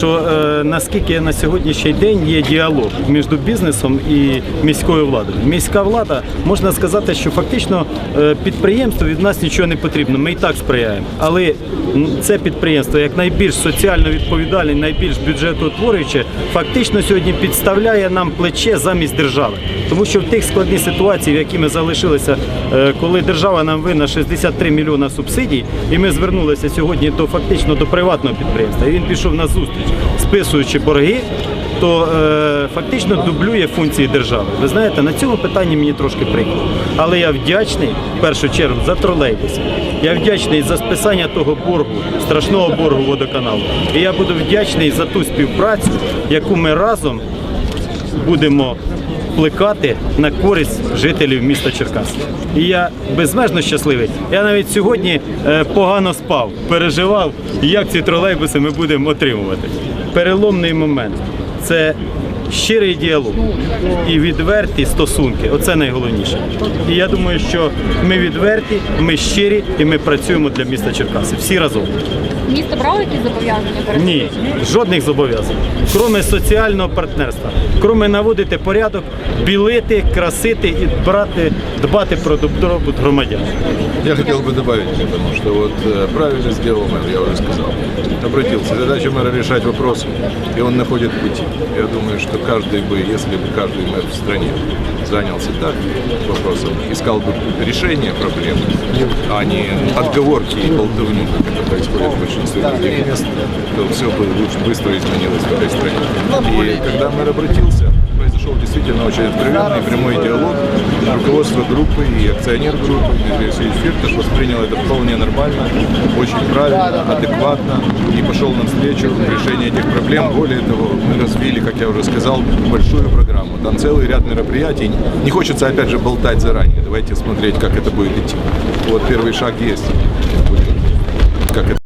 Що е, наскільки на сьогоднішній день є діалог між бізнесом і міською владою? Міська влада можна сказати, що фактично е, підприємству від нас нічого не потрібно. Ми і так сприяємо. Але це підприємство, як найбільш соціально відповідальне, найбільш бюджетоутворююче, фактично сьогодні підставляє нам плече замість держави. Тому що в тих складних ситуаціях, які ми залишилися, е, коли держава нам винна 63 мільйона субсидій, і ми звернулися сьогодні до фактично до приватного підприємства, і він пішов на зустріч, списуючи борги. То е, фактично дублює функції держави. Ви знаєте, на цьому питанні мені трошки прикро. Але я вдячний в першу чергу за тролейбуси. Я вдячний за списання того боргу, страшного боргу водоканалу. І я буду вдячний за ту співпрацю, яку ми разом будемо плекати на користь жителів міста Черкас. І я безмежно щасливий. Я навіть сьогодні е, погано спав, переживав, як ці тролейбуси ми будемо отримувати. Переломний момент це щирий діалог і відверті стосунки. Оце найголовніше. І я думаю, що ми відверті, ми щирі і ми працюємо для міста Черкаси. Всі разом. Місто брало якісь зобов'язання перед Ні, жодних зобов'язань. Кроме соціального партнерства, кроме наводити порядок, білити, красити і брати, дбати про добробут громадян. Я хотел бы добавить к этому, что вот э, правильно сделал мэр, я уже сказал. Обратился. Задача мэра решать вопросы, и он находит пути. Я думаю, что каждый бы, если бы каждый мэр в стране занялся так вопросом, искал бы решение проблем, а не отговорки и болтовню, как это происходит в большинстве других мест, то все бы лучше быстро изменилось в этой стране. И когда мэр обратился, произошел действительно очень откровенный прямой диалог. Руководство группы и акционер группы Васильевич Фиртов воспринял это вполне нормально, очень правильно, адекватно и пошел навстречу в решении этих проблем. Более того, мы развили, как я уже сказал, большую программу. Там целый ряд мероприятий. Не хочется опять же болтать заранее. Давайте смотреть, как это будет идти. Вот первый шаг есть. Как это